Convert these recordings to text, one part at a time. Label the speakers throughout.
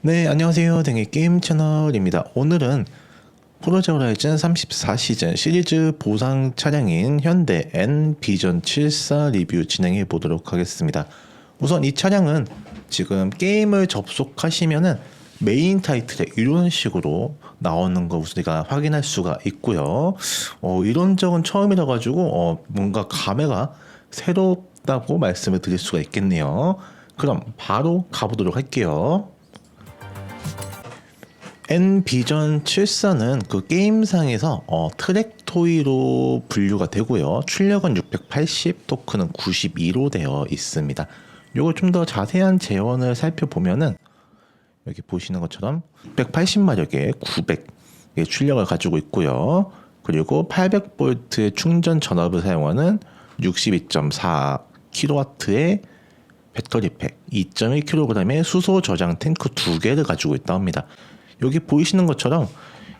Speaker 1: 네, 안녕하세요. 댕이 게임 채널입니다. 오늘은 포르자 호라이즌 34시즌 시리즈 보상 차량인 현대 N 비전 74 리뷰 진행해 보도록 하겠습니다. 우선 이 차량은 지금 게임을 접속하시면은 메인 타이틀에 이런 식으로 나오는 거 우리가 확인할 수가 있고요. 어, 이런 적은 처음이라 가지고 어, 뭔가 감회가 새롭다고 말씀을 드릴 수가 있겠네요. 그럼 바로 가보도록 할게요. N 비전 74는 그 게임상에서 어, 트랙 토이로 분류가 되고요. 출력은 680, 토크는 92로 되어 있습니다. 요거 좀더 자세한 재원을 살펴보면은 여기 보시는 것처럼 180마력에 900의 출력을 가지고 있고요. 그리고 800V의 충전 전압을 사용하는 62.4kW의 배터리 팩, 2.1kg의 수소 저장 탱크 두 개를 가지고 있다 합니다. 여기 보이시는 것처럼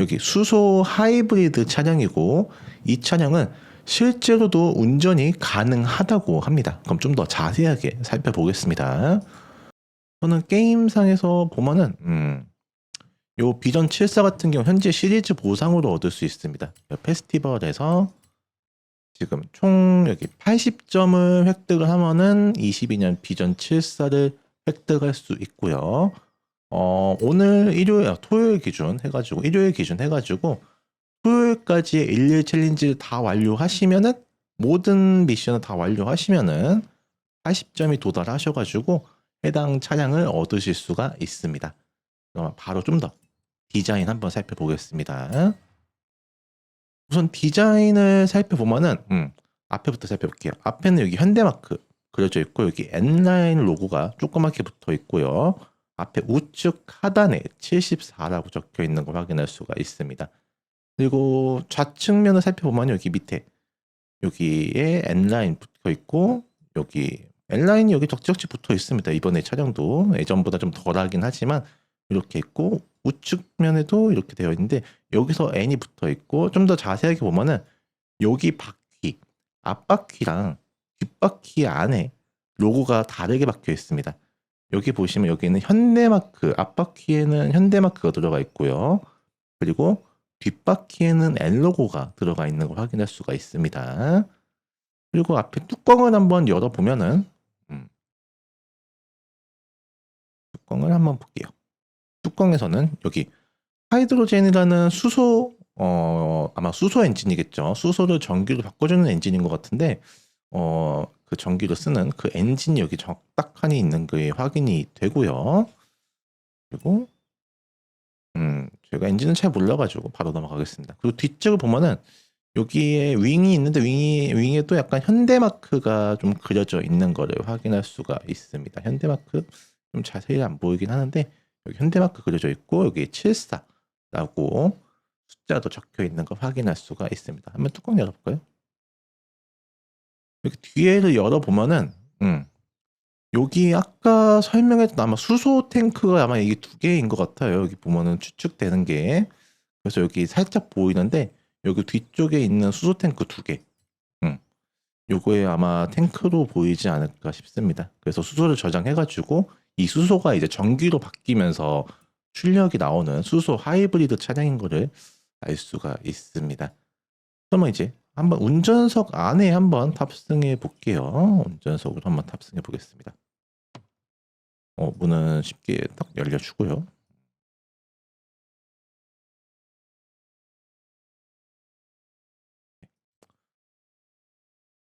Speaker 1: 여기 수소 하이브리드 차량이고 이 차량은 실제로도 운전이 가능하다고 합니다. 그럼 좀 더 자세하게 살펴보겠습니다. 저는 게임상에서 보면은 음, 요 비전 74 같은 경우 현재 시리즈 보상으로 얻을 수 있습니다. 페스티벌에서 지금 총 여기 80점을 획득을 하면은 22년 비전 74를 획득할 수 있고요. 어, 오늘 일요일, 아, 토요일 기준 해가지고, 일요일 기준 해가지고, 토요일까지의 일일 챌린지를 다 완료하시면은, 모든 미션을 다 완료하시면은, 80점이 도달하셔가지고, 해당 차량을 얻으실 수가 있습니다. 그럼 바로 좀 더 디자인 한번 살펴보겠습니다. 우선 디자인을 살펴보면은, 음, 앞에부터 살펴볼게요. 앞에는 여기 현대마크 그려져 있고, 여기 N라인 로고가 조그맣게 붙어 있고요. 앞에 우측 하단에 74라고 적혀 있는 걸 확인할 수가 있습니다. 그리고 좌측면을 살펴보면 여기 밑에 여기에 N라인 붙어 있고 여기 N라인이 여기 적지적지 붙어 있습니다. 이번에 차량도 예전보다 좀 덜하긴 하지만 이렇게 있고 우측면에도 이렇게 되어 있는데 여기서 N이 붙어 있고 좀 더 자세하게 보면은 여기 바퀴 앞바퀴랑 뒷바퀴 안에 로고가 다르게 박혀 있습니다. 여기 보시면 여기는 현대마크 앞바퀴에는 현대마크가 들어가 있고요. 그리고 뒷바퀴에는 L 로고가 들어가 있는 걸 확인할 수가 있습니다. 그리고 앞에 뚜껑을 한번 열어보면은 음, 뚜껑을 한번 볼게요. 뚜껑에서는 여기 하이드로젠이라는 수소 어 아마 수소 엔진이겠죠. 수소를 전기로 바꿔주는 엔진인 것 같은데 어 그 전기로 쓰는 그 여기 적딱하니 있는 게 확인이 되고요. 그리고 음 제가 엔진은 잘 몰라가지고 바로 넘어가겠습니다. 그리고 뒤쪽을 보면은 여기에 윙이 있는데 윙이 윙에도 약간 현대 마크가 좀 그려져 있는 거를 확인할 수가 있습니다. 현대 마크 좀 자세히 안 보이긴 하는데 여기 현대 마크 그려져 있고 여기 74라고 숫자도 적혀 있는 걸 확인할 수가 있습니다. 한번 뚜껑 열어볼까요? 여기 뒤에를 열어보면은, 음, 여기 아까 설명했던 아마 수소 탱크가 아마 이게 두 개인 것 같아요. 여기 보면은 추측되는 게. 그래서 여기 살짝 보이는데, 여기 뒤쪽에 있는 수소 탱크 두 개. 음, 요거에 아마 탱크로 보이지 않을까 싶습니다. 그래서 수소를 저장해가지고, 이 수소가 이제 전기로 바뀌면서 출력이 나오는 수소 하이브리드 차량인 거를 알 수가 있습니다. 그러면 이제 한번 운전석 안에 한번 탑승해 볼게요. 운전석으로 한번 탑승해 보겠습니다. 어, 문은 쉽게 딱 열려주고요.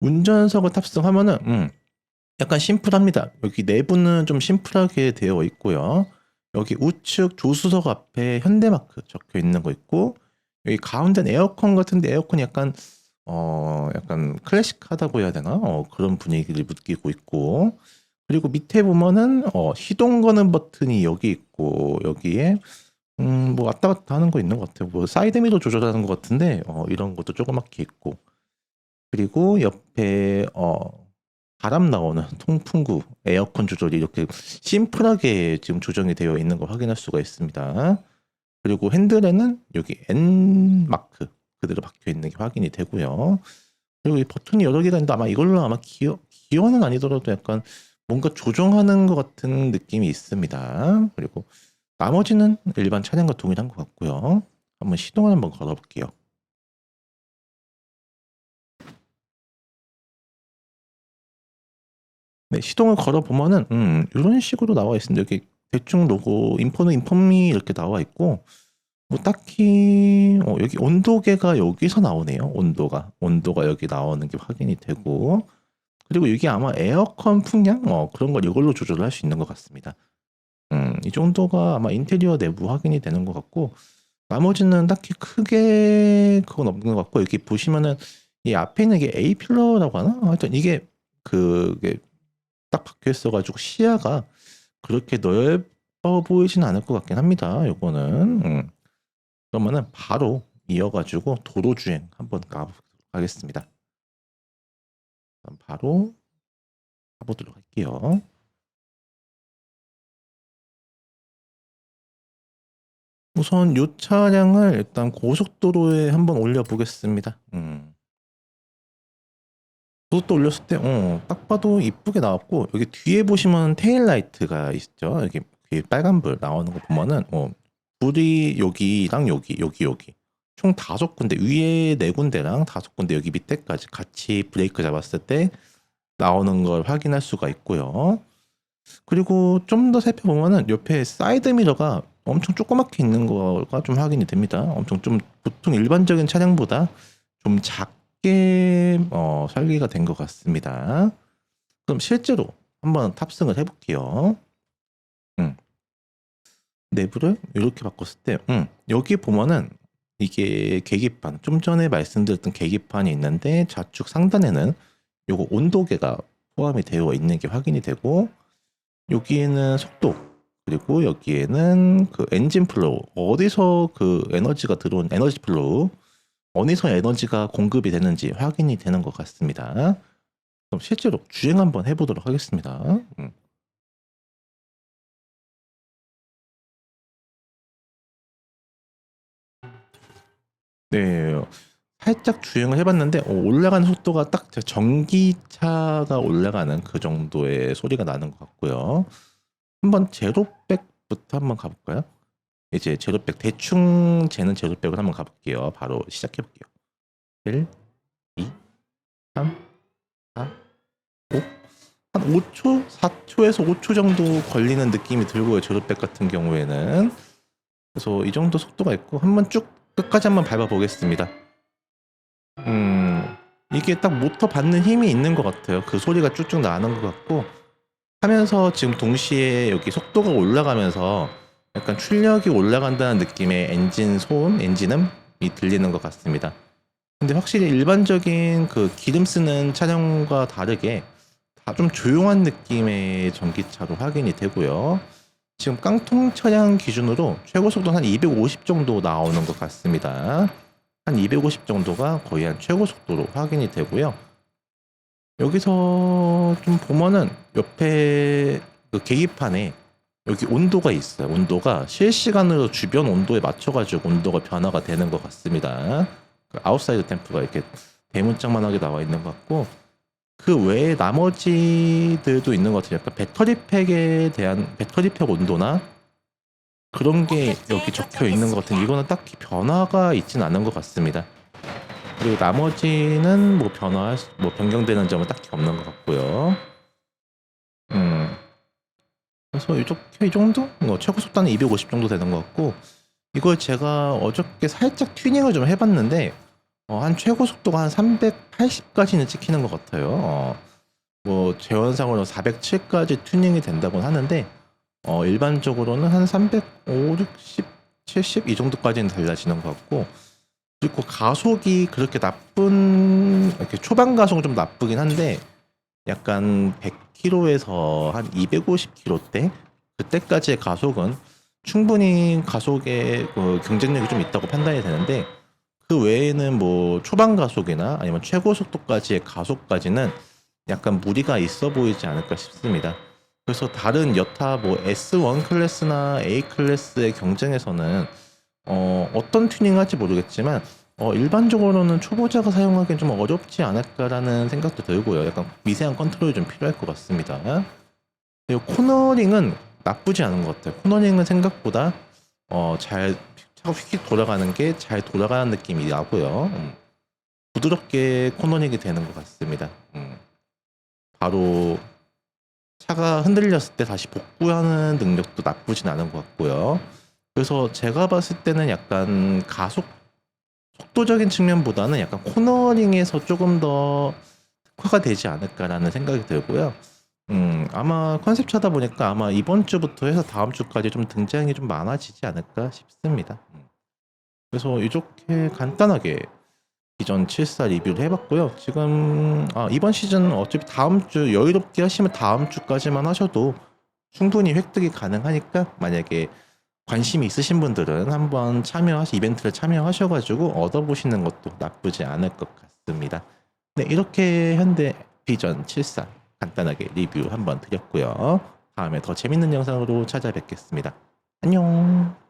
Speaker 1: 운전석을 탑승하면은 음, 약간 심플합니다. 여기 내부는 좀 심플하게 되어 있고요. 여기 우측 조수석 앞에 현대마크 적혀 있는 거 있고 여기 가운데는 에어컨 같은데 에어컨이 약간 어 약간 클래식하다고 해야 되나? 어 그런 분위기를 느끼고 있고 그리고 밑에 보면은 어 시동 거는 버튼이 여기 있고 여기에 음 뭐 왔다 갔다 하는 거 있는 것 같아요. 뭐 사이드 미러 조절하는 것 같은데 어 이런 것도 조그맣게 있고 그리고 옆에 어 바람 나오는 통풍구 에어컨 조절이 이렇게 심플하게 지금 조정이 되어 있는 걸 확인할 수가 있습니다. 그리고 핸들에는 여기 N 마크 그대로 박혀 있는 게 확인이 되고요. 그리고 이 버튼이 여러 개가 있는데 아마 이걸로 아마 기어 기어는 아니더라도 약간 뭔가 조정하는 것 같은 느낌이 있습니다. 그리고 나머지는 일반 차량과 동일한 것 같고요. 한번 시동을 한번 걸어볼게요. 네, 시동을 걸어보면은 음, 이런 식으로 나와 있습니다. 여기 대충 로고 인포는 인폼이 이렇게 나와 있고 뭐 딱히 어, 여기 온도계가 여기서 나오네요. 온도가 온도가 여기 나오는 게 확인이 되고 그리고 이게 아마 에어컨 풍량 어, 그런 걸 이걸로 조절을 할 수 있는 것 같습니다. 음, 이 정도가 아마 인테리어 내부 확인이 되는 것 같고 나머지는 딱히 크게 그건 없는 것 같고 여기 보시면은 이 앞에 있는 게 A 필러라고 하나? 하여튼 이게 그게 딱 박혀 있어가지고 시야가 그렇게 넓어 보이진 않을 것 같긴 합니다. 요거는 음. 그러면은 바로 이어가지고 도로 주행 한번 가보도록 하겠습니다. 바로 가보도록 할게요. 우선 이 차량을 일단 고속도로에 한번 올려보겠습니다. 음. 고속도 올렸을 때, 어, 딱 봐도 이쁘게 나왔고, 여기 뒤에 보시면 테일라이트가 있죠. 여기 뒤에 빨간불 나오는 거 보면은, 어, 불이 여기랑 여기, 여기, 여기. 총 다섯 군데, 위에 네 군데랑 다섯 군데 여기 밑에까지 같이 브레이크 잡았을 때 나오는 걸 확인할 수가 있고요. 그리고 좀 더 살펴보면은 옆에 사이드 미러가 엄청 조그맣게 있는 거가 좀 확인이 됩니다. 엄청 좀 보통 일반적인 차량보다 좀 작게 어, 설계가 된 것 같습니다. 그럼 실제로 한번 탑승을 해볼게요. 음. 내부를 이렇게 바꿨을 때, 음, 여기 보면은 이게 계기판, 좀 전에 말씀드렸던 계기판이 있는데 좌측 상단에는 요거 온도계가 포함이 되어 있는 게 확인이 되고 여기에는 속도 그리고 여기에는 그 엔진 플로우 어디서 그 에너지가 들어온 에너지 플로우 어디서 에너지가 공급이 되는지 확인이 되는 것 같습니다. 그럼 실제로 주행 한번 해보도록 하겠습니다. 음. 네, 살짝 주행을 해봤는데 어, 올라가는 속도가 딱 제 전기차가 올라가는 그 정도의 소리가 나는 것 같고요. 한번 제로백부터 한번 가볼까요? 이제 제로백 대충 재는 제로백을 한번 가볼게요. 바로 시작해 볼게요. 1, 2, 3, 4, 5. 한 5초, 4초에서 5초 정도 걸리는 느낌이 들고요. 제로백 같은 경우에는. 그래서 이 정도 속도가 있고 한번 쭉 끝까지 한번 밟아 보겠습니다. 음, 이게 딱 모터 받는 힘이 있는 것 같아요. 그 소리가 쭉쭉 나는 것 같고 하면서 지금 동시에 여기 속도가 올라가면서 약간 출력이 올라간다는 느낌의 엔진 소음, 엔진음이 들리는 것 같습니다. 근데 확실히 일반적인 그 기름 쓰는 차량과 다르게 다 좀 조용한 느낌의 전기차로 확인이 되고요. 지금 깡통 차량 기준으로 최고 속도는 한 250 정도 나오는 것 같습니다. 한 250 정도가 거의 한 최고 속도로 확인이 되고요. 여기서 좀 보면은 옆에 그 계기판에 여기 온도가 있어요. 온도가 실시간으로 주변 온도에 맞춰가지고 온도가 변화가 되는 것 같습니다. 그 아웃사이드 템프가 이렇게 대문짝만하게 나와 있는 것 같고 그 외에 나머지들도 있는 것 같아요. 약간 배터리 팩에 대한 배터리 팩 온도나 그런 게 여기 적혀 있는 것 같은데 이거는 딱히 변화가 있진 않은 것 같습니다. 그리고 나머지는 뭐 변화, 뭐 변경되는 점은 딱히 없는 것 같고요. 음. 그래서 이렇게 이 정도? 뭐 최고 속도는 250 정도 되는 것 같고 이걸 제가 어저께 살짝 튜닝을 좀 해봤는데 어, 한 최고 속도가 한 380까지는 찍히는 것 같아요. 어, 뭐 재원상으로 407까지 튜닝이 된다고 하는데 어, 일반적으로는 한 305, 60, 70 이 정도까지는 달라지는 것 같고 그리고 가속이 그렇게 나쁜 이렇게 초반 가속은 좀 나쁘긴 한데 약간 100km에서 한 250km대 그때까지의 가속은 충분히 가속의 그 경쟁력이 좀 있다고 판단이 되는데 그 외에는 뭐 초반 가속이나 아니면 최고 속도까지의 가속까지는 약간 무리가 있어 보이지 않을까 싶습니다. 그래서 다른 여타 뭐 S1 클래스나 A 클래스의 경쟁에서는 어, 어떤 튜닝 할지 모르겠지만 어, 일반적으로는 초보자가 사용하기엔 좀 어렵지 않을까라는 생각도 들고요. 약간 미세한 컨트롤이 좀 필요할 것 같습니다. 그리고 코너링은 나쁘지 않은 것 같아요. 코너링은 생각보다 어, 잘 휙휙 돌아가는 게 잘 돌아가는 느낌이 나고요. 음. 부드럽게 코너링이 되는 것 같습니다. 음. 바로 차가 흔들렸을 때 다시 복구하는 능력도 나쁘진 않은 것 같고요. 그래서 제가 봤을 때는 약간 가속 속도적인 측면보다는 약간 코너링에서 조금 더 특화가 되지 않을까라는 생각이 들고요. 음, 아마 컨셉 차다 보니까 아마 이번 주부터 해서 다음 주까지 좀 등장이 좀 많아지지 않을까 싶습니다. 음. 그래서 이렇게 간단하게 기존 74 리뷰를 해봤고요. 지금 아, 이번 시즌 어차피 다음 주 여유롭게 하시면 다음 주까지만 하셔도 충분히 획득이 가능하니까 만약에 관심이 있으신 분들은 한번 참여하시 이벤트를 참여하셔가지고 얻어보시는 것도 나쁘지 않을 것 같습니다. 네 이렇게 현대 비전 74 간단하게 리뷰 한번 드렸고요. 다음에 더 재밌는 영상으로 찾아뵙겠습니다. 안녕.